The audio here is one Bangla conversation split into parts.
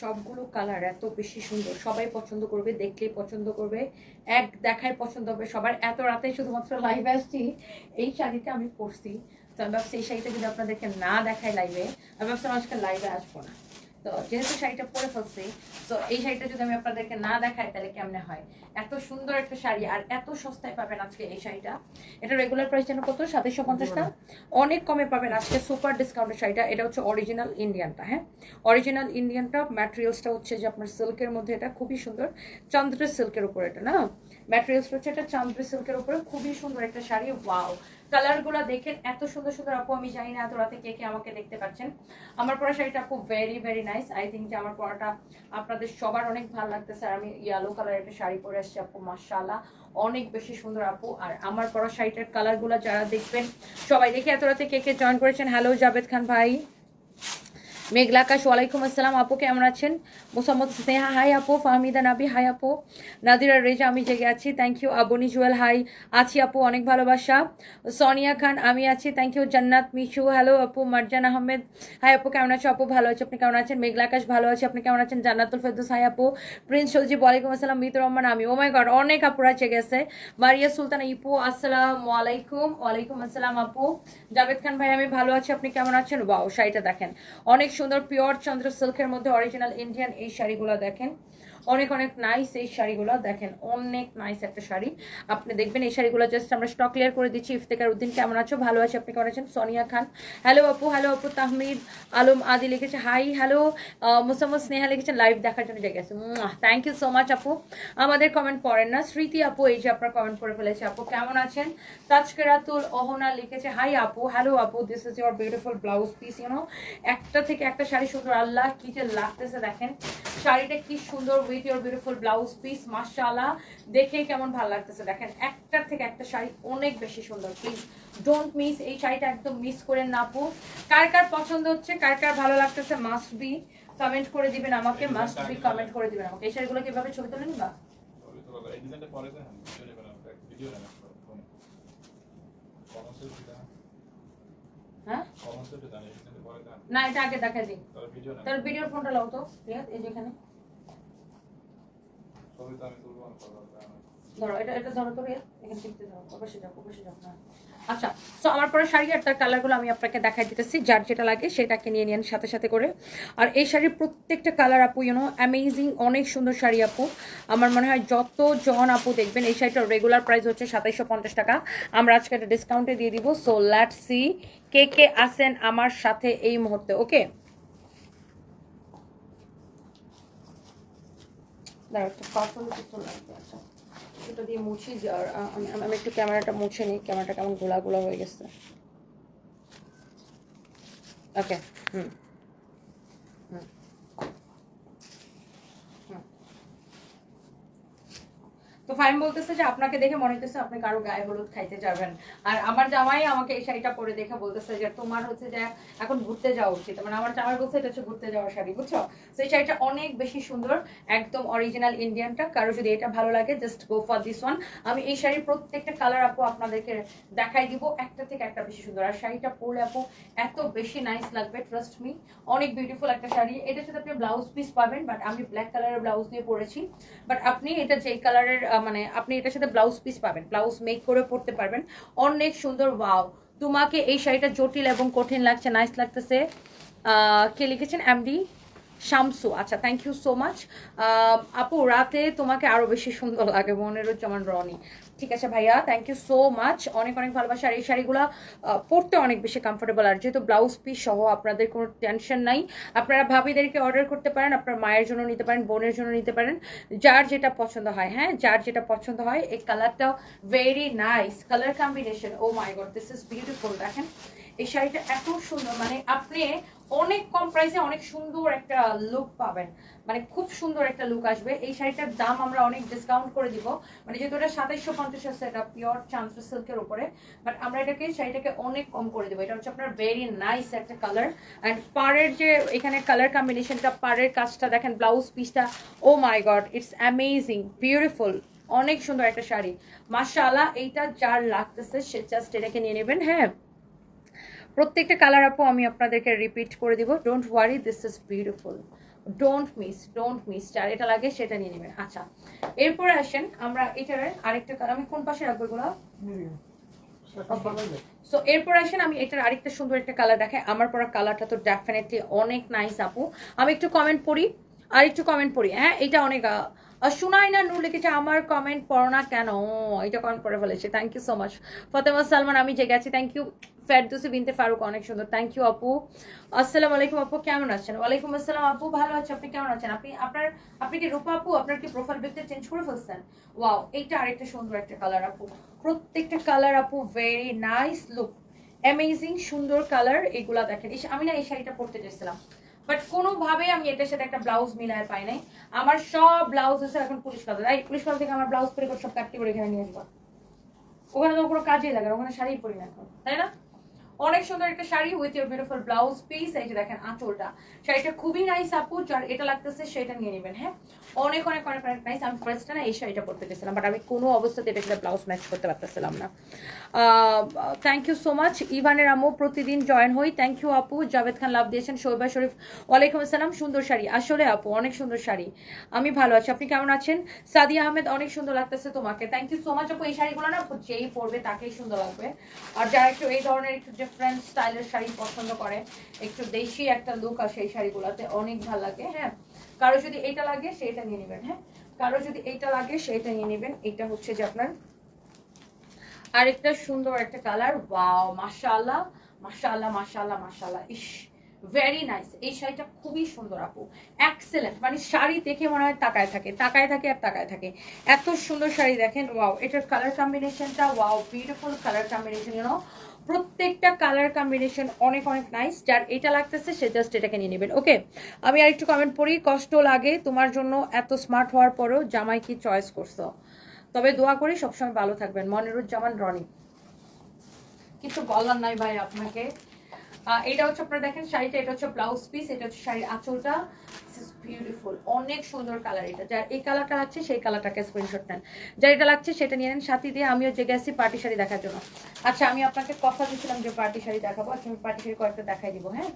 সবগুলো কালার এত বেশি সুন্দর। সবাই পছন্দ করবে, দেখলেই পছন্দ করবে। এক দেখায় পছন্দ হবে সবার। এত রাতে শুধুমাত্র লাইভে আসছি। এই শাড়িটা আমি পরছি। তো আমি ভাবছি, এই শাড়িটা যদি আপনাদেরকে না দেখায় লাইভে আমি ভাবছিলাম আজকে লাইভে আসব না। তো যেহেতু শাড়িটা পরে ফেলছি, তো এই শাড়িটা যদি আমি আপনাদেরকে না দেখাই, তাহলে কেমনে হয়? এত সুন্দর একটা শাড়ি আর এত সস্তায় পাবেন আজকে এই শাড়িটা। এটা রেগুলার প্রাইস যেন কত? সাতাইশশো পঞ্চাশ টাকা অনেক কমে পাবেন আজকে সুপার ডিসকাউন্টের শাড়িটা। এটা হচ্ছে অরিজিনাল ইন্ডিয়ানটা হ্যাঁ? অরিজিনাল ইন্ডিয়ানটা ম্যাটেরিয়ালসটা হচ্ছে যে আপনার সিল্কের মধ্যে এটা, খুবই সুন্দর। চান্দ্রের সিল্কের উপর এটা, না? ম্যাটেরিয়ালসটা হচ্ছে এটা, চান্দ্রের সিল্কের উপরে খুবই সুন্দর একটা শাড়ি। ওয়াও কালারগুলো দেখেন, এত সুন্দর সুন্দর আপু, আমি জানি না এত রাতে কে কে আমাকে দেখতে পাচ্ছেন। আমার পরা শাড়িটা আপু very very nice I think যে আমার পরাটা আপনাদের সবার অনেক ভালো লাগতেছে। আর আমি ইয়েলো কালারের একটা শাড়ি পরে আসছি আপু, মাশাআল্লাহ। অনেক বেশি সুন্দর আপু। আর আমার পরা শাড়িটার কালারগুলো যারা দেখবেন, সবাই দেখে এত রাতে কে কে জয়েন করেছেন। হ্যালো জাভেদ খান ভাই। মেঘলা আকাশ, ওয়ালাইকুম আসসালাম। আপু, কেমন আছেন? মোসাম্মদ স্নেহা, হাই আপু। ফাহমিদা নাবি, হাই আপু। নাদিরা, রেজা, আমি জেগে আছি। Thank you Abni, Jewel, hi. আছি আপু, অনেক ভালোবাসা। সোনিয়া খান, আমি আছি। থ্যাংক ইউ জান্নাত, মিশু। হ্যালো আপু, মারজান আহমেদ। হাই আপু, কেমন আছো আপু? ভালো আছে, আপনি কেমন আছেন? মেঘলা আকাশ, ভালো আছে, আপনি কেমন আছেন? জান্নাতুল ফেরদৌস, হাই আপু। প্রিন্স সজিব ওয়ালাইকুম আসসালাম, মিতুর রহমান, আমি। ও মাই গড অনেক আপুরা জেগেছে মারিয়া সুলতানা, ইপু, আসসালাম আলাইকুম। ওয়ালাইকুম আসসালাম, আপু। জাভেদ খান, ভাই, আমি ভালো আছি, আপনি কেমন আছেন? ওয়াও শাড়িটা দেখেন। অনেক সুন্দর পিওর চন্দ্র সিল্কের মধ্যে অরিজিনাল ইন্ডিয়ান এই শাড়িগুলো দেখেন। অনেক অনেক নাইস এই শাড়িগুলো। দেখেন, অনেক নাইস একটা শাড়ি। আপনি দেখবেন এই শাড়িগুলো জাস্ট আমরা স্টক ক্লিয়ার করে দিচ্ছি। ইফতেকার উদ্দিন, কেমন আছো? ভালো আছে, আপনি কেমন আছেন? সোনিয়া খান। হ্যালো আপু হ্যালো আপু, তাহমিদ, আলম, আদি লিখেছে হাই হ্যালো মুসাম্মদ স্নেহা লিখেছেন লাইভ দেখার জন্য জেগে আছে। থ্যাংক ইউ সো মাচ আপু। আমাদের কমেন্ট পড়েন না। স্মৃতি আপু, এই যে আপনার কমেন্ট করে ফেলেছে আপু, কেমন আছেন? তাজকেরাতুল অহনা লিখেছে হাই আপু হ্যালো আপু this is your beautiful blouse piece you know একটা থেকে একটা শাড়ি সুন্দর, আল্লাহ, কি যে লাগতেছে, দেখেন। শাড়িটা কি সুন্দর with your beautiful blouse piece মাশাআল্লাহ দেখে কেমন ভালো লাগতেছে দেখেন একটার থেকে একটা শাড়ি অনেক বেশি সুন্দর প্লিজ ডোন্ট মিস এই শাড়িটা একদম মিস করে না আপু। কার কার পছন্দ হচ্ছে কার কার ভালো লাগতেছে মাস্ট বি কমেন্ট করে দিবেন আমাকে মাস্ট বি কমেন্ট করে দিবেন আমাকে। এই শাড়িগুলো কীভাবে ছবি তোলেন বা? হ্যাঁ পরে দেন না এটা আগে দেখা দিই তাহলে তার ভিডিওর ফোনটা লাও তো এই যেখানে ছবি তো আমি তুলবো না পরে দেন ধরো, এটা এটা ধরো তো এখানে ধরো, অবশ্যই যাও অবশ্যই যাও হ্যাঁ। আচ্ছা সো আমার পরে শাড়ি আর তার কালারগুলো আমি আপনাকে দেখাই দিতেছি, যার যেটা লাগে সেটাকে নিয়ে নিন সাথে সাথে করে। আর এই শাড়ির প্রত্যেকটা কালার আপু ইউনো অ্যামেজিং অনেক সুন্দর শাড়ি আপু। আমার মনে হয় যত জন আপু দেখবেন, এই শাড়িটার রেগুলার প্রাইস হচ্ছে সাতাইশশো পঞ্চাশ টাকা। আমরা আজকে একটা ডিসকাউন্টে দিয়ে দিব সো লেট সি কে কে আসেন আমার সাথে এই মুহূর্তে ওকে দাঁড়া একটা পার্পল কিছু লাগবে আচ্ছা। এটা দিয়ে মুছি আর আমি একটু ক্যামেরাটা মুছে নিই, ক্যামেরাটা কেমন গোলা গোলা হয়ে গেছে। ওকে, হুম। তো ফাইন বলতেছে যে, আপনাকে দেখে মনে হচ্ছে আপনি কারও গায়ে হলুদ খাইতে যাবেন। আর আমার জামাই আমাকে এই শাড়িটা পরে দেখে বলতেছে যে, তোমার হচ্ছে যে, এখন ঘুরতে যাওয়া উচিত। মানে আমার জামাই বলছে, এটা হচ্ছে ঘুরতে যাওয়ার শাড়ি, বুঝছ? তো এই শাড়িটা অনেক বেশি সুন্দর, একদম অরিজিনাল ইন্ডিয়ানটা কারও যদি এটা ভালো লাগে just go for this one আমি এই শাড়ির প্রত্যেকটা কালার আপু আপনাদেরকে দেখাই দিব, একটা থেকে একটা বেশি সুন্দর। আর শাড়িটা পরলে আপু এত বেশি নাইস লাগবে ট্রাস্ট মি অনেক বিউটিফুল একটা শাড়ি। এটার সাথে আপনি ব্লাউজ পিস পাবেন বাট আমি ব্ল্যাক কালারের ব্লাউজ দিয়ে পরেছি। বাট আপনি এটা যেই কালারের মানে আপনি এটার সাথে ব্লাউজ পিস পাবেন ব্লাউজ মেক করে পরতে পারবেন। অনেক সুন্দর ওয়াও তোমাকে এই শাড়িটা জটিল এবং কঠিন লাগছে নাইস লাগতেছে। কে লিখেছেন? এমডি শামসু। আচ্ছা থ্যাংক ইউ সো মাচ আপু, রাতে তোমাকে আরও বেশি সুন্দর লাগে মনেরুজ্জামান রনি। ঠিক আছে ভাইয়া থ্যাংক ইউ সো মাচ অনেক অনেক ভালোবাসা। আর এই শাড়িগুলো পরতে অনেক বেশি কমফোর্টেবল আর যেহেতু ব্লাউজ পিস সহ আপনাদের কোনো টেনশন নাই, আপনারা ভাবিদেরকে অর্ডার করতে পারেন, আপনার মায়ের জন্য নিতে পারেন, বোনের জন্য নিতে পারেন। যার যেটা পছন্দ হয় হ্যাঁ যার যেটা পছন্দ হয়, এই কালারটাও very nice colour combination oh my god this is beautiful দেখেন, এই শাড়িটা এত সুন্দর মানে আপনি অনেক কম প্রাইসে অনেক সুন্দর একটা লুক পাবেন। মানে খুব সুন্দর একটা লুক আসবে। এই শাড়িটার দাম আমরা অনেক ডিসকাউন্ট করে দিব। মানে যেহেতু এটা সাতাইশশো পঞ্চাশ আছে এটা পিওর চান্সু সিল্কের উপরে। বাট আমরা এটাকে, শাড়িটাকে অনেক কম করে দেবো। এটা হচ্ছে আপনার ভেরি নাইস একটা কালার অ্যান্ড পাড়ের যে এখানে কালার কম্বিনেশনটা পাড়ের কাজটা দেখেন ব্লাউজ পিসটা ও my god it's amazing beautiful অনেক সুন্দর একটা শাড়ি। মাশাআল্লাহ, এইটা যার লাগতেছে, সে জাস্ট এটাকে নিয়ে নেবেন। হ্যাঁ প্রত্যেকটা কালার আপু আমি আপনাদেরকে রিপিট করে দিব। Don't worry this is beautiful don't miss don't miss যার এটা লাগে সেটা নিয়ে নেবেন। আচ্ছা এরপরে আসেন আমরা এটার আরেকটা কালার আমি কোন পাশে রাখব এগুলো? সো এরপর আসেন আমি এটার আরেকটা সুন্দর একটা কালার দেখাই। আমার পরা কালারটা তো ডেফিনেটলি অনেক নাইস আপু। আমি একটু কমেন্ট পড়ি আর একটু কমেন্ট পড়ি হ্যাঁ? এটা অনেক শোনাই না নূর লিখেছে, আমার কমেন্ট পড়ো না কেন? এটা কমেন্ট করে ফেলেছে। Thank you so much Fatema Salman, আমি জেগে আছি। থ্যাংক ইউ ফেরদুসি বিনতে ফারুক, অনেক সুন্দর। থ্যাংক ইউ আপু। আসসালামু আলাইকুম, আপু। কেমন আছেন? ওয়ালাইকুম আসসালাম, আপু। ভালো আছে। আপনি কেমন আছেন? আপনি, আপনার, আপনি কি রূপা আপু? আপনার কি প্রোফাইল পিকটা চেঞ্জ করে ফেলছেন? ওয়াও এইটা আরেকটা সুন্দর একটা কালার আপু। প্রত্যেকটা কালার আপু ভেরি নাইস লুক অ্যামেজিং সুন্দর কালার এগুলা দেখেন। আমি না এই শাড়িটা পরতে চেয়েছিলাম বাট কোনোভাবেই আমি এটার সাথে একটা ব্লাউজ মিলায় পাই নাই। আমার সব ব্লাউজ হচ্ছে এখন পুলিশ কাজ এই পুলিশ কাজ থেকে আমার ব্লাউজ পরে সব কাটতে পরে এখানে নিয়ে আসব। ওখানে তো কোনো কাজেই লাগে ওখানে শাড়ি পরি না এখন, তাই না? অনেক সুন্দর একটা sari with your beautiful blouse piece এই যে দেখেন আঁচলটা। শাড়িটা খুবই নাইস আপু, যার এটা লাগতেছে সেটা নিয়ে নেবেন হ্যাঁ? অনেক অনেক অনেক অনেক নাইস আমি ফার্স্টে না এই শাড়িটা পরতে গেছিলাম বাট আমি কোনো অবস্থাতে এটা সাথে ব্লাউজ ম্যাচ করতে পারতেছিলাম না। থ্যাংক ইউ সো মাচ ইভানের আমু প্রতিদিন জয়েন হই। থ্যাংক ইউ আপু, জাভেদ খান লাভ দিয়েছেন, শোভা শরীফ, ওয়ালাইকুম আসসালাম, সুন্দর শাড়ি। আসলে আপু, অনেক সুন্দর শাড়ি। আমি ভালো আছি, আপনি কেমন আছেন? সাদিয়া আহমেদ, অনেক সুন্দর লাগতেছে তোমাকে। থ্যাংক ইউ সো মাচ আপু, এই শাড়িগুলো না যেই পরবে তাকেই সুন্দর লাগবে। আর যারা একটু এই ধরনের একটু ডিফারেন্ট স্টাইলের শাড়ি পছন্দ করে, একটু দেশি একটা লুক আসে এই শাড়িগুলোতে অনেক ভালো লাগে হ্যাঁ? কারও যদি এটা লাগে সেটা নিয়ে নেবেন হ্যাঁ? কারও যদি এটা লাগে সেটা নিয়ে নেবেন। এটা হচ্ছে যে আপনার আরেকটা সুন্দর একটা কালার ওয়াও মাশাআল্লাহ মাশাআল্লাহ মাশাআল্লাহ মাশাআল্লাহ, ইস! ভেরি নাইস এই শাড়িটা খুবই সুন্দর, আপু। এক্সেলেন্ট মানে শাড়ি দেখে মনে হয় তাকায় থাকে। তাকায় থাকে আর তাকায় থাকে। এত সুন্দর শাড়ি দেখেন। ওয়াও এটার কালার কম্বিনেশনটা wow beautiful colour combination you know প্রত্যেকটা কালার কম্বিনেশন অনেক অনেক নাইস যার এটা লাগতেছে, সে জাস্ট এটাকে নিয়ে নেবেন ওকে আমি আর একটু কমেন্ট পড়ি। কষ্ট লাগে তোমার জন্য এত স্মার্ট হওয়ার পরেও জামাই কি চয়েস করছ? তবে দোয়া করি সবসময় ভালো থাকবেন। মনিরুজ্জামান রনি। কিছু বলার নাই ভাই আপনাকে। এটা হচ্ছে আপনারা দেখেন, শাড়িটা, এটা হচ্ছে ব্লাউজ পিস এটা হচ্ছে শাড়ির আঁচলটা। বিউটিফুল অনেক সুন্দর কালার এটা। যার এই কালারটা লাগছে সেই কালারটাকে স্ক্রিনশট নেন। যার এটা লাগছে, সেটা নিয়ে নেন। সাথে দিয়ে আমিও জেগে আসছি পার্টি শাড়ি দেখার জন্য। আচ্ছা আমি আপনাকে কথা দিয়েছিলাম যে পার্টি শাড়ি দেখাবো। আচ্ছা আমি পার্টি শাড়ি কয়েকটা দেখাই দিব হ্যাঁ?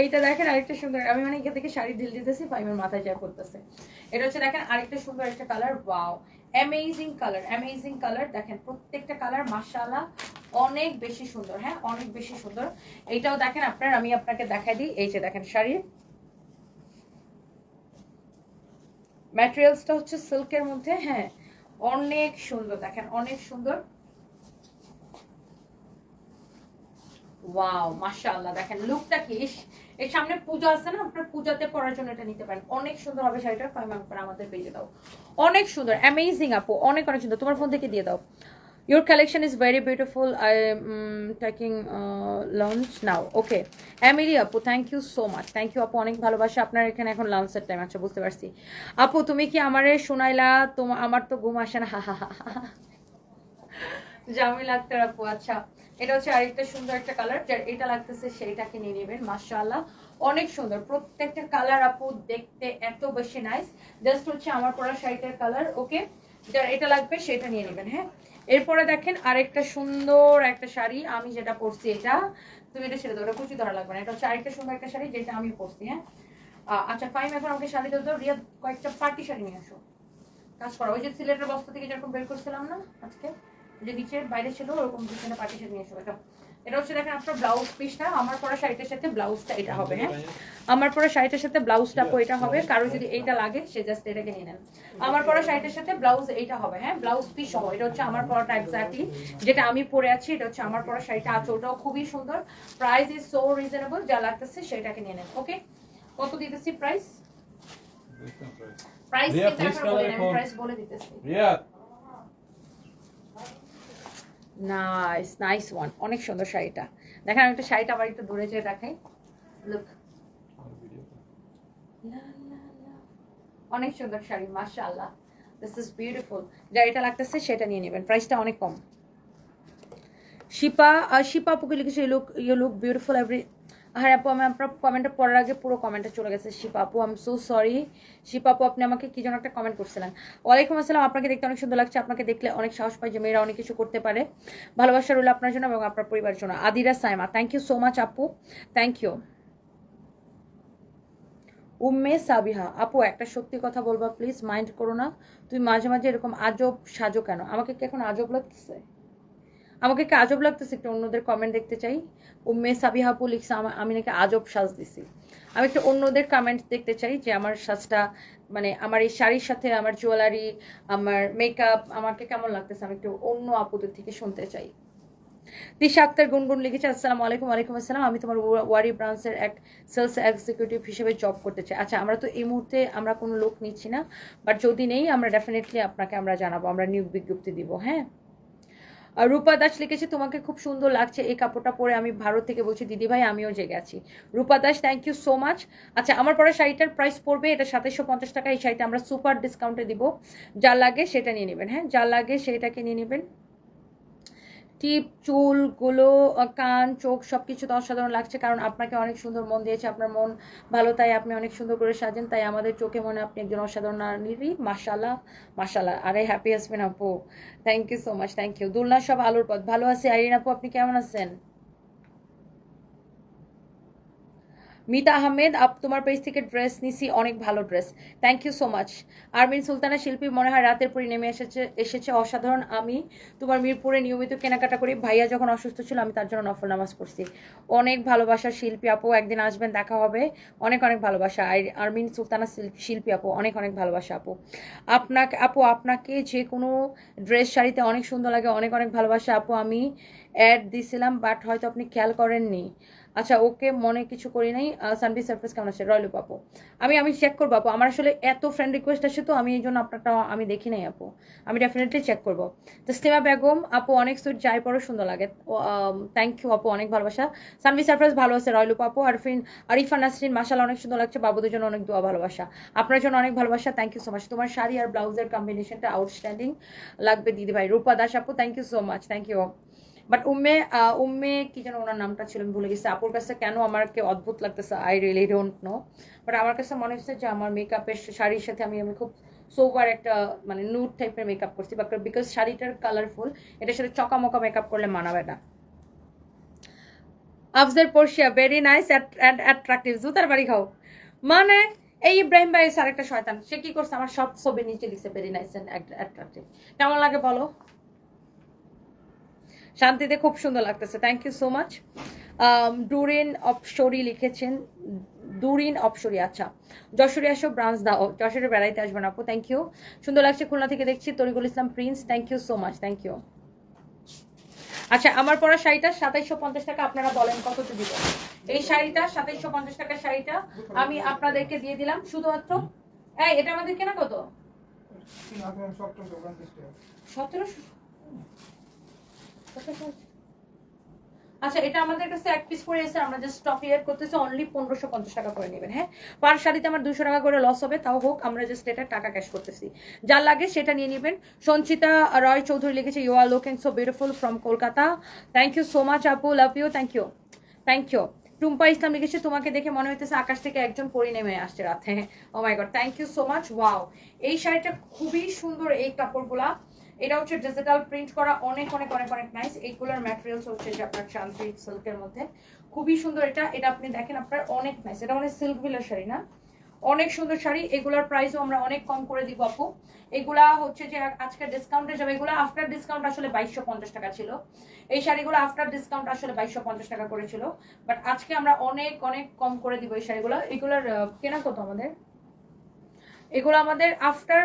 এইটা দেখেন আরেকটা সুন্দর। আমি মানে এখান থেকে শাড়ি ঢিল দিতেছি ফাইমের মাথায় যা করতেছে। এটা হচ্ছে দেখেন আরেকটা সুন্দর একটা colour wow amazing colour amazing colour দেখেন, প্রত্যেকটা কালার মাশাআল্লাহ, অনেক বেশি সুন্দর হ্যাঁ অনেক বেশি সুন্দর। এইটাও দেখেন আপনার, আমি আপনাকে দেখাই দিই। এই যে দেখেন, শাড়ি। ম্যাটেরিয়ালসটা হচ্ছে সিল্কের মধ্যে হ্যাঁ অনেক সুন্দর, দেখেন, অনেক সুন্দর। ওয়াও মাশাআল্লাহ, দেখেন লুকটা কি এর সামনে পূজা আছে না, আপনার পূজাতে পরার জন্য এটা নিতে পারেন। অনেক সুন্দর হবে শাড়িটা। ফাইম করে আমাদের পেজে দাও। অনেক সুন্দর অ্যামেজিং আপু। অনেক অনেক সুন্দর। তোমার ফোন থেকে দিয়ে দাও। Your collection is very beautiful I taking launch now okay Emily আপু thank you so much thank you আপু, অনেক ভালোবাসা। আপনার এখানে এখন লাঞ্চের টাইম আচ্ছা বুঝতে পারছি। আপু, তুমি কি আমারে শোনাইলা? তোমার আমার তো ঘুম আসে না। হা হা হা হা জামিল আক্তার আপু আচ্ছা। এটা হচ্ছে আরেকটা সুন্দর একটা কালার যার এটা লাগতেছে সেইটাকে নিয়ে নেবেন, মাশাআল্লাহ। অনেক সুন্দর, প্রত্যেকটা কালার আপু দেখতে এত বেশি নাইস জাস্ট হচ্ছে আমার পরা শাড়িটার কালার ওকে যার এটা লাগবে সেটা নিয়ে নেবেন হ্যাঁ? এরপরে দেখেন আরেকটা সুন্দর একটা শাড়ি, আমি যেটা পরছি এটা। তুমি এটা ছেড়ে ওটা কুচি ধরা লাগবে না। এটা হচ্ছে আরেকটা সুন্দর একটা শাড়ি যেটা আমি পরছি হ্যাঁ? আচ্ছা ফাইম এখন আমাকে শাড়ি দাও রিয়া কয়েকটা পার্টি শাড়ি নিয়ে আসো। কাজ করা, ওই যে সিলেটের বস্তা থেকে যেরকম বের করছিলাম না আজকে? যে নিচের বাইরে ছিল ওরকম পিছনে পার্টিশন নিয়ে এসো এটা এটা হচ্ছে দেখেন আপনার ব্লাউজ পিসটা আমার পরা শাড়িটার সাথে ব্লাউজটা এটা হবে হ্যাঁ? আমার পরা শাড়িটার সাথে ব্লাউজটা এটা হবে কারও যদি এইটা লাগে সে জাস্ট এটাকে নিয়ে নেন। আমার পরা শাড়িটার সাথে ব্লাউজ এইটা হবে হ্যাঁ? ব্লাউজ পিস সহ এটা হচ্ছে আমার পরাটা এক্স্যাক্টলি যেটা আমি পরে আছি এটা হচ্ছে আমার পরা শাড়িটা আঁচলটাও খুবই সুন্দর। প্রাইস ইজ সো রিজনেবল যা লাগতেছে সেটাকে নিয়ে নেন ওকে কত দিতেছি প্রাইস প্রাইস বলি দিতেছি। নাইস নাইস ওয়ান অনেক সুন্দর শাড়িটা। দেখেন, আমি একটা শাড়িটা আবার একটু দূরে যেয়ে দেখাই। লুক অনেক সুন্দর শাড়ি, মাশাআল্লাহ। দিস ইজ বিউটিফুল যা এটা লাগতেছে, সেটা নিয়ে নেবেন। প্রাইসটা অনেক কম। শিপা শিপা আপুকে লিখেছে look you look beautiful every হ্যাঁ আপু, আমি আপনার কমেন্টটা পড়ার আগে পুরো কমেন্টটা চলে গেছে, শিপা আপু I am so sorry Shipa আপু, আপনি আমাকে কি যেন একটা কমেন্ট করছিলেন। ওয়ালাইকুম আসসালাম, আপনাকে দেখতে অনেক সুন্দর লাগছে, আপনাকে দেখলে অনেক সাহস পায় যে মেয়েরা অনেক কিছু করতে পারে। ভালোবাসা রইল আপনার জন্য এবং আপনার পরিবারের জন্য। Adira Saima thank you so much আপু থ্যাংক ইউ উম্মে সাবিহা, আপু, একটা সত্যি কথা বলবা প্লিজ মাইন্ড করো না। তুই মাঝে মাঝে এরকম আজব সাজো কেন? আমাকে কি এখন আজব লাগতেছে? আমাকে কি আজব লাগতেছে একটু অন্যদের কমেন্ট দেখতে চাই? উম্মে সাবিহা আপু লিখছে, আমি নাকি আজব সাজ দিছি। আমি একটু অন্যদের কমেন্ট দেখতে চাই যে আমার সাজটা মানে আমার এই শাড়ির সাথে আমার জুয়েলারি আমার মেকআপ আমাকে কেমন লাগতেছে? আমি একটু অন্য আপুদের থেকে শুনতে চাই। দিশা আক্তার গুনগুন লিখেছে, আসসালামু আলাইকুম, ওয়ালাইকুম আসসালাম। আমি তোমার ওয়া- ওয়ারি ব্রাঞ্চের এক সেলস এক্সিকিউটিভ হিসেবে জব করতে চাই। আচ্ছা আমরা তো এই মুহূর্তে আমরা কোনো লোক নিচ্ছি না বাট যদি নেই, আমরা ডেফিনেটলি আপনাকে আমরা জানাব, আমরা নিয়োগ বিজ্ঞপ্তি দিব হ্যাঁ? রূপা দাস লিখেছে, তোমাকে খুব সুন্দর লাগছে, এই কাপড়টা পরে আমি ভারত থেকে বলছি দিদি ভাই আমিও জেগে আছি Rupa Das thank you so much আচ্ছা আমার পরে শাড়িটার প্রাইস পড়বে, এটা সাতাশশো পঞ্চাশ টাকা, এই শাড়িটা আমরা সুপার ডিসকাউন্টে দিব। যা লাগে সেটা নিয়ে নেবেন হ্যাঁ? যা লাগে সেটাকে নিয়ে নেবেন। টিপ চুলগুলো কান, চোখ সব কিছু তো অসাধারণ লাগছে কারণ আপনাকে অনেক সুন্দর মন দিয়েছে, আপনার মন ভালো, তাই আপনি অনেক সুন্দর করে সাজেন, তাই আমাদের চোখে মনে আপনি একজন অসাধারণ নারী মাসাল্লাহ মাসাল্লাহ আরে হ্যাপি আসবেন আপু thank you so much thank you Dulna সব আলোর পথ, ভালো আছে, আইরিন আপু, আপনি কেমন আছেন? মিতা আহমেদ, আপ তোমার পেজ থেকে ড্রেস নিছি, অনেক ভালো dress thank you so much Armin Sultana Shilpi, মনে হয় রাতের পরে নেমে এসেছে এসেছে। অসাধারণ, আমি তোমার মিরপুরে নিয়মিত কেনাকাটা করি। ভাইয়া যখন অসুস্থ ছিল, আমি তার জন্য নফল নামাজ পড়ছি। অনেক ভালোবাসা শিল্পী আপু, একদিন আসবেন, দেখা হবে। অনেক অনেক ভালোবাসা। আরমিন সুলতানা শিল- শিল্পী আপু, অনেক অনেক ভালোবাসা আপু। আপনাকে আপু, আপনাকে যে কোনো ড্রেস শাড়িতে অনেক সুন্দর লাগে, অনেক অনেক ভালোবাসা আপু। আমি অ্যাড দিছিলাম বাট হয়তো আপনি খেয়াল করেননি। আচ্ছা ওকে মনে কিছু করি নাই। সানবি সার্ফেস কেমন আছে? রয়্যাল আপু আমি আমি চেক করব আপু। আমার আসলে এত ফ্রেন্ড রিকোয়েস্ট আসে তো, আমি এই জন্য আপনারটা আমি দেখি নাই আপু। আমি ডেফিনেটলি চেক করব। তসলিমা বেগম, আপু অনেক সুইট যাই পরও সুন্দর লাগে। থ্যাংক ইউ আপু, অনেক ভালোবাসা। সানবি সারপ্রাইজ ভালো আছে রয়্যাল আপু আরফিন, আরিফা, নাসরিন মাসাল অনেক সুন্দর লাগছে। বাবুদের জন্য অনেক দোয়া, ভালোবাসা। আপনার জন্য অনেক ভালোবাসা। থ্যাংক ইউ সো মাচ তোমার শাড়ি আর ব্লাউজের কম্বিনেশনটা আউটস্ট্যান্ডিং লাগবে দিদি ভাই রূপা দাস আপু thank you so much thank you but Umme Umme কি যেন ওনার নামটা ছিল, আমি ভুলে গেছি। আপুর কাছে কেন আমাকে অদ্ভুত লাগতেছে? I really don't know but আমার কাছে মনে হচ্ছে যে আমার মেকআপের শাড়ির সাথে আমি আমি খুব সোবার একটা মানে নুড টাইপের মেকআপ করছি। বাট বিকজ শাড়িটার কালারফুল এটার সাথে চকামকা মেকআপ করলে মানাবে না। Afzar Porshia very nice and attractive জুতার বাড়ি খাও। মানে এই ইব্রাহিম ভাই আরেকটা শয়তান। সে কি করছে? আমার সব ছবি নিচে দিছে ভেরি নাইস অ্যান্ড অ্যাট্রাকটিভ কেমন লাগে বলো? শান্তিতে খুব সুন্দর লাগতেছে। Thank you so much Durin Apsori লিখেছেন দুরিন অপসরি আচ্ছা। যশোরে আসো ব্রাঞ্চ দাও। যশোরে বেড়াইতে আসবেন আপু থ্যাংক ইউ সুন্দর লাগছে খুলনা থেকে দেখছি Tarikul Islam Prince thank you so much thank you আচ্ছা আমার পরা শাড়িটা সাতাইশশো পঞ্চাশ টাকা আপনারা বলেন কত দিব এই শাড়িটা সাতাইশশো পঞ্চাশ টাকার শাড়িটা আমি আপনাদেরকে দিয়ে দিলাম শুধুমাত্র এই এটা আমাদের কেনা কত? সতেরোশো? আচ্ছা এটা আমাদের কাছে এক পিস করে এসে আমরা জাস্ট স্টক ক্লিয়ার করতেছি অনলি পনেরোশো পঞ্চাশ টাকা করে নেবেন হ্যাঁ? পার শাড়িতে আমার দুশো টাকা করে লস হবে, তাও হোক, আমরা জাস্ট এটা টাকা ক্যাশ করতেছি। যা লাগে সেটা নিয়ে নেবেন। সঞ্চিতা রয় চৌধুরী লিখেছে you are looking so beautiful from Kolkata thank you so much আপু love you thank you thank you Tumpa Islam লিখেছে, তোমাকে দেখে মনে হইতেছে আকাশ থেকে একজন পরি নেমে আসছে রাতে ও my god thank you so much wow এই শাড়িটা খুবই সুন্দর, এই কাপড়গুলা। এটা হচ্ছে ডিজিটাল প্রিন্ট করা, অনেক অনেক অনেক অনেক নাইস এইগুলোর ম্যাটেরিয়ালস হচ্ছে যে আপনার শান্তি সিল্কের মধ্যে। খুবই সুন্দর এটা এটা আপনি দেখেন আপনার অনেক নাইস এটা মানে সিল্ক বিলের শাড়ি না? অনেক সুন্দর শাড়ি, এগুলোর প্রাইসও আমরা অনেক কম করে দিব আপু। এগুলা হচ্ছে যে আজকে ডিসকাউন্টে যাবে, এগুলো আফটার ডিসকাউন্ট আসলে বাইশশো পঞ্চাশ টাকা ছিল। এই শাড়িগুলো আফটার ডিসকাউন্ট আসলে বাইশশো পঞ্চাশ টাকা করেছিল। বাট আজকে আমরা অনেক অনেক কম করে দিব এই শাড়িগুলো। এগুলোর কেনা কত আমাদের? এগুলো আমাদের আফটার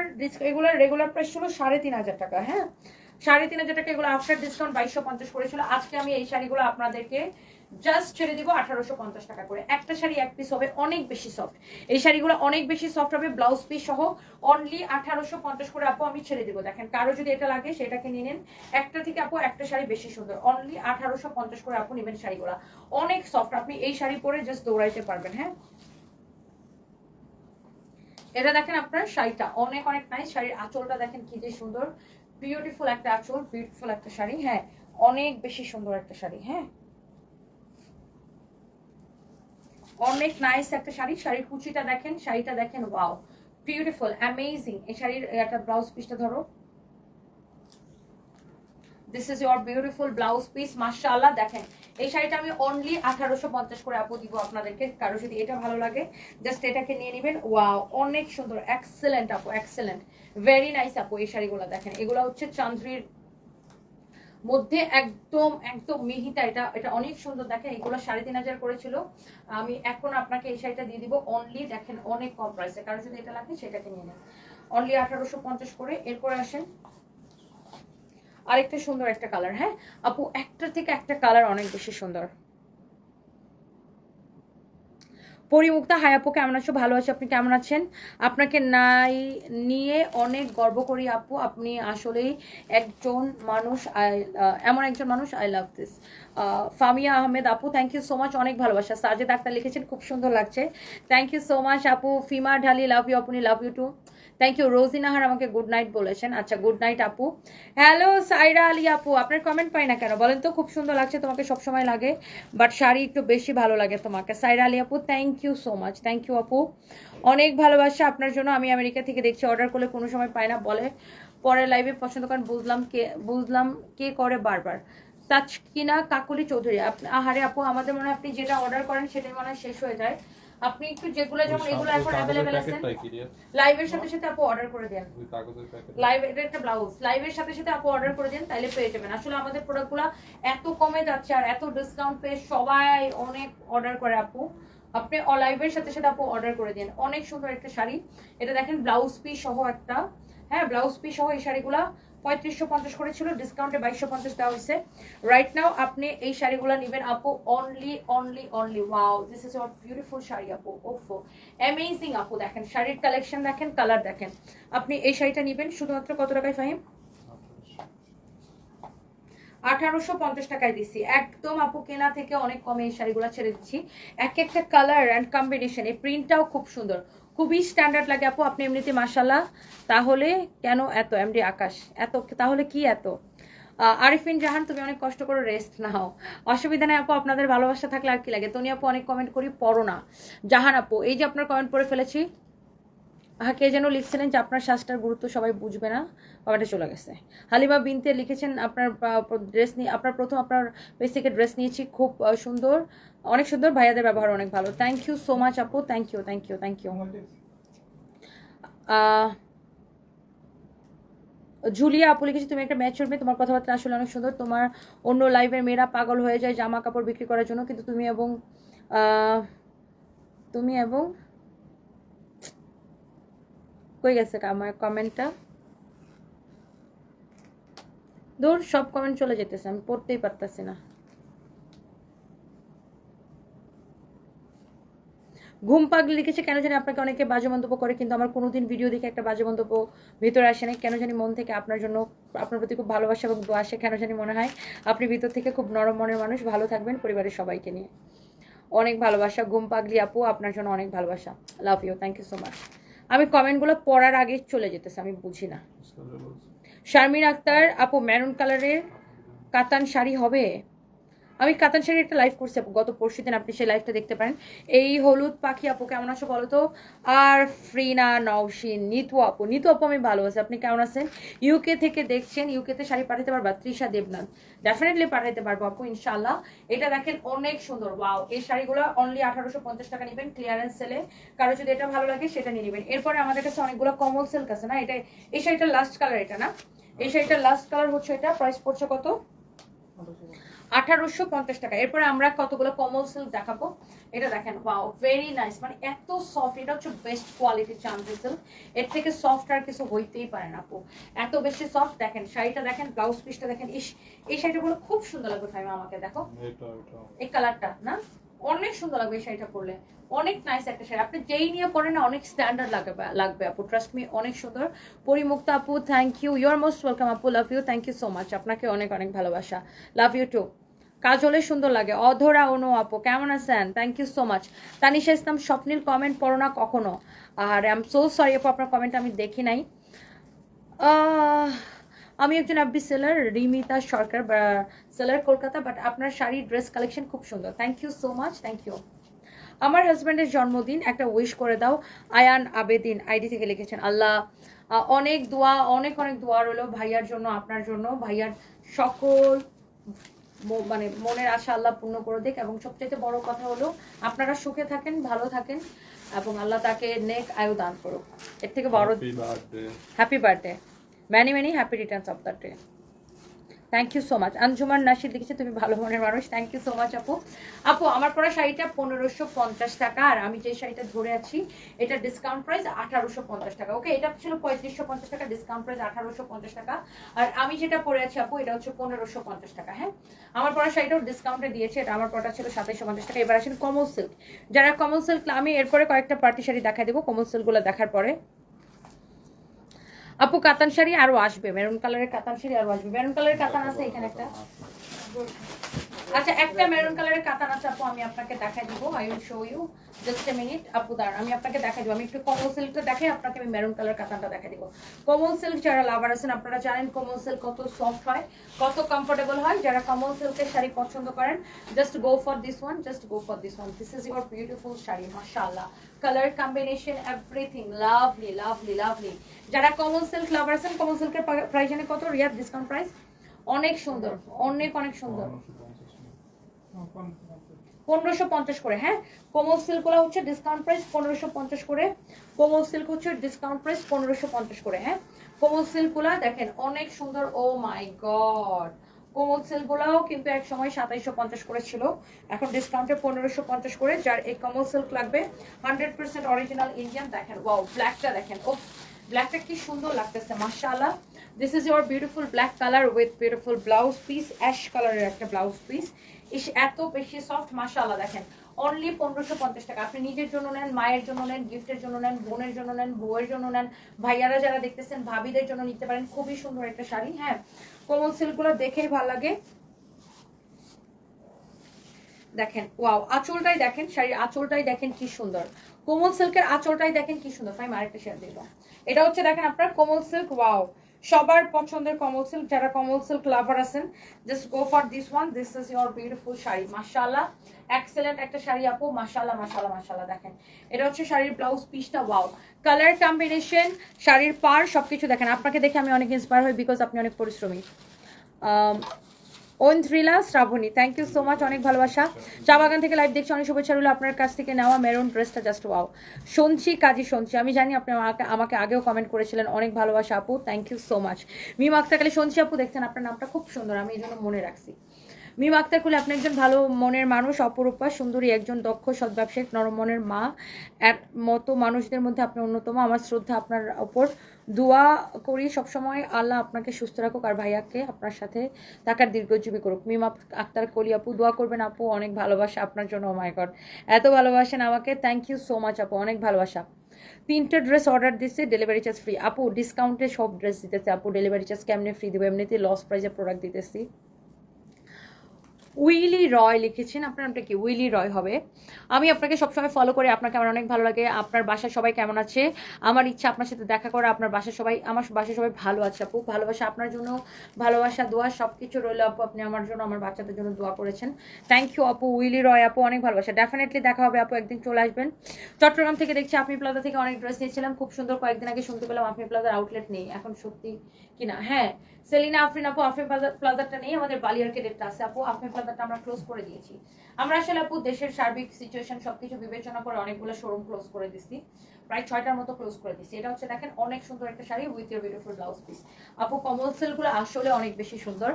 এগুলোর রেগুলার প্রাইস ছিল সাড়ে তিন হাজার টাকা হ্যাঁ? সাড়ে তিন হাজার টাকা এগুলো আফটার ডিসকাউন্ট বাইশশো পঞ্চাশ করেছিল। আজকে আমি এই শাড়িগুলো আপনাদেরকে জাস্ট ছেড়ে দিব আঠারোশো পঞ্চাশ টাকা করে। একটা শাড়ি এক পিস হবে, অনেক বেশি সফট এই শাড়িগুলো অনেক বেশি সফট হবে ব্লাউজ পিস সহ অনলি আঠারোশো পঞ্চাশ করে আপু আমি ছেড়ে দিব। দেখেন কারও যদি এটা লাগে, সেটাকে নিয়ে নিন। একটা থেকে আপু একটা শাড়ি বেশি সুন্দর। অনলি আঠারোশো পঞ্চাশ করে আপু নেবেন শাড়িগুলো। অনেক সফট আপনি এই শাড়ি পরে জাস্ট দৌড়াইতে পারবেন হ্যাঁ? এটা দেখেন আপনার শাড়িটা। অনেক অনেক নাইস শাড়ির আঁচলটা দেখেন কি যে সুন্দর। বিউটিফুল একটা আঁচল বিউটিফুল একটা শাড়ি হ্যাঁ। অনেক বেশি সুন্দর একটা শাড়ি হ্যাঁ। অনেক নাইস একটা শাড়ি। শাড়ির কুচিটা দেখেন, শাড়িটা দেখেন ওয়াও বিউটিফুল অ্যামেজিং এই শাড়ির একটা ব্লাউজ পিসটা ধরো। This is your beautiful blouse piece মাশাআল্লাহ, দেখেন। এই শাড়িটা আমি অনলি আঠারোশো পঞ্চাশ করে আপু দিব আপনাদেরকে, কারও যদি এটা ভালো লাগে জাস্ট এটাকে নিয়ে নেবেন। ওয়াও অনেক সুন্দর এক্সেলেন্ট আপু এক্সেলেন্ট ভেরি নাইস আপু, এই শাড়িগুলো দেখেন। এগুলো হচ্ছে চান্দ্রির মধ্যে একদম একদম মিহিতা, এটা এটা অনেক সুন্দর। দেখেন, এগুলো সাড়ে তিন হাজার করেছিল। আমি এখন আপনাকে এই শাড়িটা দিয়ে দিব অনলি দেখেন, অনেক কম প্রাইসে কারও যদি এটা লাগে, সেটাকে নিয়ে নেন। অনলি আঠারোশো পঞ্চাশ করে। এরপরে আসেন আরেকটা সুন্দর একটা কালার হ্যাঁ? আপু, একটা থেকে একটা কালার অনেক বেশি সুন্দর। পরিমুক্তা হাই আপু, কেমন আছো? ভালো আছো? আপনি কেমন আছেন? আপনাকে নাই নিয়ে অনেক গর্ব করি আপু। আপনি আসলেই একজন মানুষ, আই এমন একজন মানুষ I love this Famia Ahmed আপু থ্যাংক ইউ সো মাচ অনেক ভালোবাসা। সাজেদ আক্তার লিখেছেন, খুব সুন্দর লাগছে। থ্যাংক ইউ সো মাচ আপু। ফিমা ঢালি লাভ ইউ আপনি love you too thank you Rojinahar আমাকে গুড নাইট বলেছেন। আচ্ছা গুড নাইট আপু। হ্যালো সাইরা আলী আপু। আপনার কমেন্ট পাই না কেন? বলেন তো, খুব সুন্দর লাগছে, তোমাকে সবসময় লাগে বাট শাড়ি একটু বেশি ভালো লাগে তোমাকে। সাইরা আলী আপু thank you so much thank you আপু। অনেক ভালোবাসা আপনার জন্য। আমি আমেরিকা থেকে দেখছি অর্ডার করলে কোনো সময় পাই না, বলে। পরে লাইভে পছন্দ করেন, বুঝলাম কে বুঝলাম কে করে বারবার। তাজকিনা কাকুলি চৌধুরী আহারে আপু, আমাদের মনে হয় আপনি যেটা অর্ডার করেন, সেটাই মনে হয় শেষ হয়ে যায়। আপনি একটু যেগুলো যেমন এগুলো এখন অ্যাভেলেবেল আছেন লাইভের সাথে সাথে আপু অর্ডার করে দেন। লাইভ এটা একটা ব্লাউজ লাইভের সাথে সাথে আপু অর্ডার করে দেন তাহলে পেয়ে যাবেন। আসলে আমাদের প্রোডাক্টগুলো এত কমে যাচ্ছে আর এত ডিসকাউন্ট পেয়ে সবাই অনেক অর্ডার করে আপু। আপনি লাইভের সাথে সাথে আপু অর্ডার করে দেন। অনেক সুন্দর একটা শাড়ি। এটা দেখেন ব্লাউজ পিস সহ একটা। হ্যাঁ ব্লাউজ পিস সহ এই শাড়িগুলা। পঁয়ত্রিশশো পঞ্চাশ করেছিল ডিসকাউন্টে বাইশশো পঞ্চাশ দেওয়া হয়েছে। রাইট নাও আপনি এই শাড়িগুলো নেবেন আপু only only only wow this is our beautiful sari আপু, ওফো অ্যামেজিং আপু, দেখেন, শাড়ির কালেকশন দেখেন কালার দেখেন। আপনি এই শাড়িটা নেবেন, শুধুমাত্র কত টাকায় ফাহিম? আঠারোশো পঞ্চাশ টাকায় দিচ্ছি একদম আপু, কেনা থেকে অনেক কমে এই শাড়িগুলো ছেড়ে দিচ্ছি। এক একটা কালার অ্যান্ড কম্বিনেশন এই প্রিন্টটাও খুব সুন্দর। খুবই স্ট্যান্ডার্ড লাগে আপু, আপনি এমনিতে মাসাল্লাহ তাহলে কেন এত এমডি আকাশ? এত, তাহলে কি এত? আরিফিন জাহান, তুমি অনেক কষ্ট করে রেস্ট নাও। অসুবিধা নেই আপু, আপনাদের ভালোবাসা থাকলে আর কি লাগে? তনি আপু, অনেক কমেন্ট করি, পড়ো না। জাহান আপু, এই যে আপনার কমেন্ট পড়ে ফেলেছি হ্যাঁ কে যেন লিখছিলেন যে আপনার শ্বাসটার গুরুত্ব সবাই বুঝবে না। কমেন্টে চলে গেছে। হালিমা বিনতে লিখেছেন, আপনার ড্রেস নিয়ে আপনার প্রথম, আপনার থেকে ড্রেস নিয়েছি, খুব সুন্দর। অনেক সুন্দর, ভাইয়াদের ব্যবহার অনেক ভালো। থ্যাংক ইউ সো মাচ আপু thank you thank you thank you Julia আপু লিখেছি, তুমি একটা ম্যাচ মেয়ে, তোমার কথাবার্তা আসলে অনেক সুন্দর। তোমার অন্য লাইভের মেয়েরা পাগল হয়ে যায় জামা কাপড় বিক্রি করার জন্য, কিন্তু তুমি এবং তুমি এবং কই গেছে আমার কমেন্টটা দূর সব কমেন্ট চলে যেতেছে, আমি পড়তেই পারতাছি না। ঘুম পাগলি লিখেছে কেন জানি আপনাকে অনেকে বাজে মন্তব্য করে কিন্তু আমার কোনোদিন ভিডিও দেখে একটা বাজে মন্তব্য ভিতরে আসে না কেন জানি মন থেকে আপনার জন্য আপনার প্রতি খুব ভালোবাসা এবং দোয়া আসে। কেন জানি মনে হয় আপনি ভিতর থেকে খুব নরম মনের মানুষ। ভালো থাকবেন পরিবারের সবাইকে নিয়ে। অনেক ভালোবাসা। ঘুম পাগলি আপু আপনার জন্য অনেক ভালোবাসা। Love you thank you so much আমি কমেন্টগুলো পড়ার আগে চলে যেতেছে আমি বুঝি না। শারমিন আক্তার আপু ম্যারুন কালারের কাতান শাড়ি হবে? আমি কাতান শাড়ি একটা লাইভ করছি গত পরশু দিন আপনি সেই লাইভটা দেখতে পারেন। এই হলুদ পাখি আপু, কেমন আছো বলো তো? আর ফ্রিনা, নওশিন, নিতু আপু নিতু আপু আমি ভালো আছি, আপনি কেমন আছেন? ইউকে থেকে দেখছেন ইউকেতে শাড়ি পাঠাতে পারবা তৃষা দেবনাথ। ডেফিনেটলি পাঠাতে পারব আপু ইনশাল্লাহ এটা দেখেন অনেক সুন্দর ওয়াও এই শাড়িগুলো অনলি আঠারোশো পঞ্চাশ টাকা নেবেন ক্লিয়ারেন্স সেলে কারও যদি এটা ভালো লাগে, সেটা নিয়ে নেবেন। এরপরে আমাদের কাছে অনেকগুলো কমল সিল্ক আছে না? এটা এই শাড়িটার লাস্ট কালার এটা না? এই শাড়িটার লাস্ট কালার হচ্ছে এটা প্রাইস পড়ছে কত? আঠারোশো পঞ্চাশ টাকা। এরপরে আমরা কতগুলো কমল সিল্ক দেখাবো? এটা দেখেন ওয়াও ভেরি নাইস মানে এত সফট এটা হচ্ছে বেস্ট কোয়ালিটির চান্দি সিল্ক এর থেকে সফট আর কিছু হইতেই পারে না আপু। এত বেশি সফট দেখেন শাড়িটা দেখেন ব্লাউজ পিসটা দেখেন ইস এই শাড়িটাগুলো খুব সুন্দর লাগবে ফাইমা আমাকে দেখো। এই কালারটা না? অনেক সুন্দর লাগবে এই শাড়িটা পরলে। অনেক নাইস একটা শাড়ি। আপনি যেই নিয়ে পরেন না অনেক স্ট্যান্ডার্ড লাগবে লাগবে আপু। ট্রাস্ট মি অনেক সুন্দর। পরিমুক্ত আপু thank you you are most welcome আপু। Love you thank you so much আপনাকে অনেক অনেক ভালোবাসা। লাভ ইউ টু কাজলে সুন্দর লাগে। অধরা অনু আপু কেমন আছেন? Thank you so much Tanisha Islam Swapnil comment পড়ো না কখনো। আর আই এম সো সরি আপু আপনার কমেন্ট আমি দেখি নাই। আহ, আমি একজন আব্বি seller Rimita Sarkar seller Kolkata but আপনার শাড়ি ড্রেস কালেকশন খুব সুন্দর। Thank you so much thank you আমার হাজব্যান্ডের জন্মদিন একটা উইশ করে দাও আয়ান আবেদিন আইডি থেকে লিখেছেন আল্লাহ অনেক দোয়া অনেক অনেক দোয়া রইল ভাইয়ার জন্য আপনার জন্য। ভাইয়ার সকল মানে মনের আশা আল্লাহ পূর্ণ করে দিক এবং সবচেয়ে বড় কথা হলো আপনারা সুখে থাকেন ভালো থাকেন এবং আল্লাহ তাকে নেক আয়ু দান করুক। এর থেকে বড়. Happy birthday many many happy returns of the day thank you so much Anjuman Nasir লিখেছে, তুমি ভালো মনের মানুষ। থ্যাংক ইউ সো মাচ আপু। আপু, আমার পরা শাড়িটা পনেরোশো পঞ্চাশ টাকা, আর আমি যে শাড়িটা ধরে আছি, এটা ডিসকাউন্ট প্রাইস আঠারোশো পঞ্চাশ টাকা। ওকে এটা ছিল পঁয়ত্রিশশো পঞ্চাশ টাকা ডিসকাউন্ট প্রাইস আঠারোশো পঞ্চাশ টাকা। আর আমি যেটা পরে আছি, আপু, এটা হচ্ছে পনেরোশো পঞ্চাশ টাকা হ্যাঁ? আমার পরা শাড়িটাও ডিসকাউন্টে দিয়েছে, এটা আমার পরটা ছিল সাতাইশশো পঞ্চাশ টাকা। এবার আসেন কমল সিল্ক যারা কমল সিল্ক আমি এরপরে কয়েকটা পার্টি শাড়ি দেখা দেবো কমল সিল্কগুলো দেখার পরে। আপু, কাতান শাড়ি আরও আসবে। মেরুন কালারের কাতান শাড়ি আরও আসবে। মেরুন কালারের কাতান আছে এখানে একটা। আচ্ছা একটা মেরুন কালারের কাতান আছে, আপু, আমি আপনাকে দেখাই দিব। I will show you just a minute আপু, দাঁড়ান, আমি আপনাকে দেখাই দিব। আমি একটু কমল সিল্কটা দেখাই, আপনাকে আমি মেরুন কালার কাতানটা দেখাই দিব। কমল সিল্ক যারা লাভার আছেন, আপনারা জানেন কমল সিল্ক কত সফট হয়, কত কমফোর্টেবল হয়। যারা কমল সিল্কের শাড়ি পছন্দ করেন just go for this one just go for this one this is your beautiful sari, মাশাআল্লাহ। Colour combination everything lovely lovely lovely যারা কমল সিল্ক লাভার আছেন কমল সিল্কের প্রাইস জানে কত? রিয়াদ ডিসকাউন্ট প্রাইস অনেক সুন্দর, অনেক অনেক সুন্দর। পনেরোশো পঞ্চাশ করে হ্যাঁ? কোমল সিল্কগুলো হচ্ছে ডিসকাউন্ট প্রাইস পনেরোশো পঞ্চাশ করে। কোমল সিল্ক হচ্ছে ডিসকাউন্ট প্রাইস পনেরোশো পঞ্চাশ করে হ্যাঁ? কোমল সিল্কগুলো দেখেন, অনেক সুন্দর ও মাই গড কোমল সিল্কগুলোও কিন্তু এক সময় সাতাইশশো পঞ্চাশ করে ছিল। এখন ডিসকাউন্টে পনেরোশো পঞ্চাশ করে, যার এই কমল সিল্ক লাগবে। হান্ড্রেড পার্সেন্ট অরিজিনাল ইন্ডিয়ান দেখেন ওয়াও ব্ল্যাকটা দেখেন ও ব্ল্যাকটা কি সুন্দর লাগতেছে, মাশাআল্লাহ! This is your beautiful black colour with beautiful blouse piece ash কালারের একটা ব্লাউজ পিস ইস, এত বেশি সফট মাশাআল্লাহ, দেখেন। অনলি পনেরোশো পঞ্চাশ টাকা। আপনি নিজের জন্য নেন, মায়ের জন্য নেন গিফটের জন্য নেন, বোনের জন্য নেন, বউয়ের জন্য নেন। ভাইয়ারা যারা দেখতেছেন, ভাবিদের জন্য নিতে পারেন। খুবই সুন্দর একটা শাড়ি হ্যাঁ। কোমল সিল্কগুলো দেখেই ভালো লাগে। দেখেন ওয়াও আঁচলটাই দেখেন, শাড়ির আঁচলটাই দেখেন কি সুন্দর। কোমল সিল্কের আঁচলটাই দেখেন কি সুন্দর। ফাইম, আরেকটা শেয়ার দিল এটা হচ্ছে, দেখেন আপনার কোমল সিল্ক ওয়াও সবার পছন্দের কমল সিল্ক যারা কমল সিল্ক লাভার আছেন just go for this one this is your beautiful sari মাসাল্লাহ এক্সেলেন্ট একটা শাড়ি আপু মাসাল্লাহ মাসাল্লাহ মাসাল্লাহ দেখেন। এটা হচ্ছে শাড়ির ব্লাউজ পিসটা ওয়াও কালার কম্বিনেশন শাড়ির পার সবকিছু দেখেন। আপনাকে দেখে আমি অনেক ইন্সপায়ার হই বিকজ আপনি অনেক পরিশ্রমী। আম, Oindrila Srabani. Thank you so much অনেক ভালোবাসা। চা বাগান থেকে লাইভ দেখছি, অনেক শুভেচ্ছা রইল আপনার কাছ থেকে নেওয়া মেরুন ড্রেসটা জাস্ট ওয়াও শুনছি কাজী শুনছি আমি জানি আপনি আমাকে আমাকে আগেও কমেন্ট করেছিলেন, অনেক ভালোবাসা আপু thank you so much Mim Akter কালে শুনছি আপু দেখছেন, আপনার নামটা খুব সুন্দর, আমি এই জন্য মনে রাখছি। মিম আক্তার কুলে, আপনি একজন ভালো মনের মানুষ, অপরূপা, সুন্দরী, একজন দক্ষ, সৎ ব্যবসায়িক, নরম মনের মা এর মতো মানুষদের মধ্যে আপনি অন্যতম, আমার শ্রদ্ধা আপনার ওপর দোয়া করি সবসময় আল্লাহ আপনাকে সুস্থ রাখুক আর ভাইয়াকে আপনার সাথে থাকার দীর্ঘজীবী করুক। মিমা আক্তার কলি আপু, দোয়া করবেন আপু, অনেক ভালোবাসা আপনার জন্য মাই গড এত ভালোবাসেন আমাকে থ্যাংক ইউ সো মাচ আপু, অনেক ভালোবাসা। তিনটে ড্রেস অর্ডার দিচ্ছে ডেলিভারি চার্জ ফ্রি আপু ডিসকাউন্টে সব ড্রেস দিতেছে, আপু ডেলিভারি চার্জ কেমনি ফ্রি দেবো? এমনিতে লস প্রাইজে প্রোডাক্ট দিতেছি। উইলি রয় লিখেছেন। আপনার নামটা কি? উইলি রয় হবে। আমি আপনাকে সবসময় ফলো করে। আপনাকে আমার অনেক ভালো লাগে। আপনার বাসায় সবাই কেমন আছে? আমার ইচ্ছা আপনার সাথে দেখা করা। আপনার বাসায় সবাই আমার বাসায় সবাই ভালো আছে আপু। ভালোবাসা আপনার জন্য। ভালোবাসা, দোয়া সব কিছু রইল আপু। আপনি আমার জন্য, আমার বাচ্চাদের জন্য দোয়া করেছেন। থ্যাংক ইউ আপু। উইলি রয় আপু, অনেক ভালোবাসা। ডেফিনেটলি দেখা হবে আপু। একদিন চলে আসবেন। চট্টগ্রাম থেকে দেখছি আপনি প্লাজা থেকে অনেক ড্রেস নিয়েছিলাম খুব সুন্দর কয়েকদিন আগে শুনতে পেলাম আপনি প্লাজার আউটলেট নেই। এখন সত্যি কিনা? হ্যাঁ সেলিনা, আফরিন আপু, আফরিন প্লাজা- প্লাজারটা নেই, আমাদের বালিয়ার কেডেটটা আছে। আপু, আফরিন প্লাজারটা আমরা ক্লোজ করে দিয়েছি। আমরা আসলে আপু দেশের সার্বিক সিচুয়েশন সবকিছু বিবেচনা করে অনেকগুলো শোরুম ক্লোজ করে দিচ্ছি প্রায় ছয়টার মতো ক্লোজ করে দিচ্ছি এটা হচ্ছে দেখেন অনেক সুন্দর একটা sari with your beautiful blouse piece আপু কমল সিল্কগুলো আসলে অনেক বেশি সুন্দর।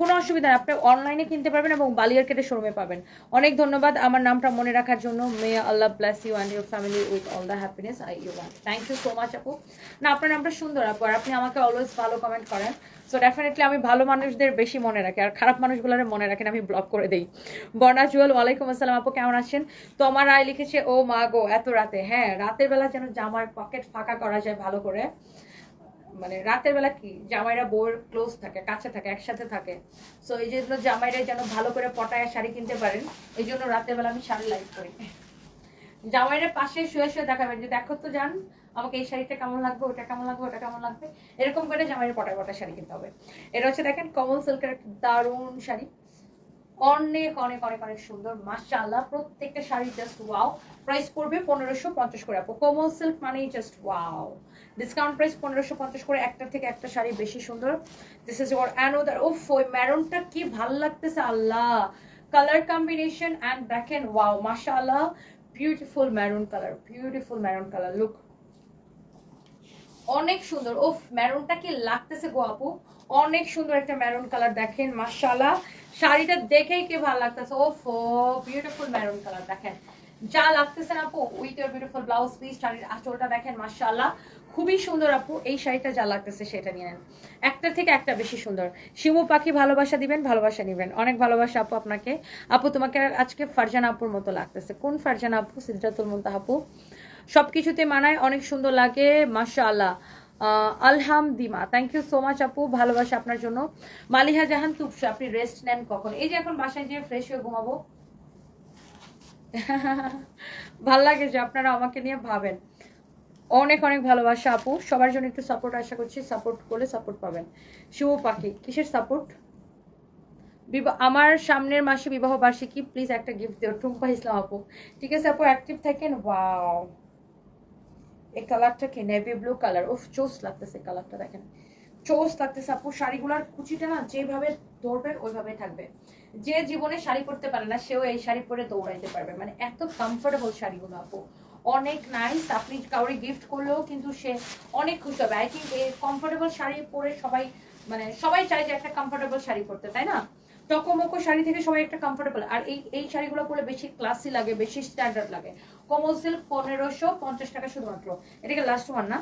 কোনো অসুবিধা নেই, আপনি অনলাইনে কিনতে পারবেন এবং বালিয়ার কেটে শোরুমে পাবেন। অনেক ধন্যবাদ আমার নামটা মনে রাখার জন্য। May Allah bless you and your family with all the happiness I you want thank you so much আপু। না, আপনার নামটা সুন্দর, আপু, আর আপনি আমাকে অলওয়েজ ভালো কমেন্ট করেন। সো ডেফিনেটলি আমি ভালো মানুষদের বেশি মনে রাখি, আর খারাপ মানুষগুলোর মনে রাখেন আমি ব্লক করে দিই। বর্ণা জুয়েল, ওয়ালাইকুম আসসালাম আপু, কেমন আছেন? তোমার রায় লিখেছে, ও মা গো, এত রাতে। হ্যাঁ রাতের বেলা যেন জামার পকেট ফাঁকা করা যায় ভালো করে। মানে রাতের বেলা কি, জামাইরা বোর ক্লোজ থাকে, কাছে থাকে, একসাথে থাকে। সো এই জন্য জামাইরা যেন ভালো করে পটায় শাড়ি কিনতে পারেন, এই জন্য রাতের বেলা আমি শাড়ি লাইক করি। জামাইরা পাশে শুয়ে শুয়ে দেখাবেন, যে দেখো তো জান আমাকে এই শাড়িটা কেমন লাগবে ওটা কেমন লাগবে, ওটা কেমন লাগবে? এরকম করে জামাইয়ের পটায় পটায় শাড়ি কিনতে হবে। এটা হচ্ছে দেখেন কমল সিল্কের একটা দারুণ শাড়ি। অনেক অনেক অনেক অনেক সুন্দর, মাশাআল্লাহ, প্রত্যেকটা শাড়ি জাস্ট ওয়াও প্রাইস পড়বে পনেরোশো পঞ্চাশ করে আপু। কোমল সিল্ক মানেই জাস্ট ওয়াও ডিসকাউন্ট প্রাইস পনেরোশো পঞ্চাশ করে একটা থেকে একটা শাড়ি বেশি সুন্দর। দিস ইজ ওর অ্যানোদার ও ওই ম্যারুনটা কি ভালো লাগতেছে, আল্লাহ। কালার কম্বিনেশন অ্যান্ড দেখেন ওয়াও মাশাআল্লাহ। Beautiful maroon colour beautiful maroon colour look অনেক সুন্দর। ওফ ম্যারুনটা কি লাগতেছে গো আপু? অনেক সুন্দর একটা ম্যারুন কালার দেখেন, মাশাআল্লাহ। শাড়িটা দেখেই কি ভালো লাগতেছে। ওফ ও বিউটিফুল ম্যারুন কালার দেখেন। যা লাগতেছে না আপু with your beautiful blouse piece শাড়ির আঁচলটা দেখেন, মাশাআল্লাহ। খুবই সুন্দর আপু, এই শাড়িটা যা লাগতেছে সেটা নিয়ে নেন। একটা থেকে একটা বেশি সুন্দর। শিমু পাখি ভালোবাসা দিবেন, ভালোবাসা নিবেন। অনেক ভালোবাসা আপু আপনাকে। আপু, তোমাকে আজকে ফারজানা আপুর মতো লাগতেছে। কোন ফারজানা আপু? সিদ্ধাতুল মুনতাহা আপু। সব কিছুতে মানায় অনেক সুন্দর লাগে মাশাআল্লাহ। আহ, আলহামদিমা থ্যাংক ইউ সো মাচ আপু ভালোবাসা আপনার জন্য। মালিহা জাহান তুপসা আপনি রেস্ট নেন কখন? এই যে এখন বাসায় যেয়ে ফ্রেশ হয়ে ঘুমাবো। ভালো লাগে যে আপনারা আমাকে নিয়ে ভাবেন। অনেক অনেক ভালোবাসা আপু। সবার জন্য একটু সাপোর্ট আশা করছি সাপোর্ট করলে সাপোর্ট পাবেন। শুভ পাখি কিসের সাপোর্ট আমার সামনের মাসে বিবাহ বার্ষিকী প্লিজ একটা গিফট দিও। টুম্পা ইসলাম আপু। ঠিক আছে আপু অ্যাক্টিভ থাকেন? ওয়াও এই কালারটা কি? নেভি ব্লু কালার উফ, চোস লাগতেছে কালারটা, দেখেন। চোস লাগতেছে আপু, শাড়িগুলার কুচিটা না যেভাবে ধরবে ওইভাবে থাকবে। যে জীবনে শাড়ি পরতে পারে না, সেও এই শাড়ি পরে দৌড়াইতে পারবে। মানে এত কমফোর্টেবল শাড়িগুলো আপু। অনেক নাইস আপনি কাউরে গিফট করলেও কিন্তু সে অনেক খুশি হবে। আই থিঙ্ক এই কমফোর্টেবল শাড়ি পরে সবাই মানে সবাই চায় যে একটা কমফোর্টেবল শাড়ি পরতে, তাই না? টকমকো শাড়ি থেকে সবাই একটা কমফোর্টেবল আর এই এই শাড়িগুলো পরে বেশি ক্লাসি লাগে, বেশি স্ট্যান্ডার্ড লাগে। কমল সিল্ক পনেরোশো পঞ্চাশ টাকা শুধুমাত্র। এটাকে লাস্ট ওয়ান না?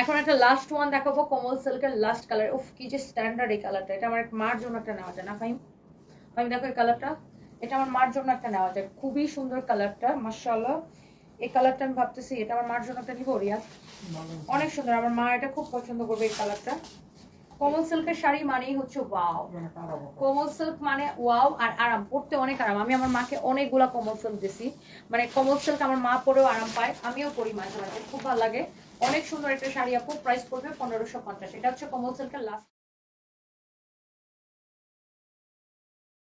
এখন একটা লাস্ট ওয়ান দেখাবো, কমল সিল্কের লাস্ট কালার উফ, কি যে স্ট্যান্ডার্ড এই কালারটা এটা আমার মার জন্য একটা নেওয়া যায়। না ফাইম ফাইম দেখো এই কালারটা এটা আমার মার জন্য একটা নেওয়া যায়। খুবই সুন্দর কালারটা মার্শাল্লাহ এই কালারটা আমি ভাবতেছি, এটা আমার মার জন্য একটা নিবো রিয়া অনেক সুন্দর। আমার মা এটা খুব পছন্দ করবে এই কালারটা কমল সিল্কের শাড়ি মানেই হচ্ছে ওয়াও কোমল সিল্ক মানে ওয়াও আর আরাম পড়তে অনেক আরাম। আমি আমার মাকে অনেকগুলা কোমল সিল্ক দিছি। মানে কোমল সিল্ক আমার মা পরেও আরাম পায়, আমিও পরি মাঝে মাঝে, খুব ভালো লাগে। অনেক সুন্দর একটা শাড়ি আপু প্রাইস পড়বে পনেরোশো পঞ্চাশ। এটা হচ্ছে কোমল সিল্কের লাস্ট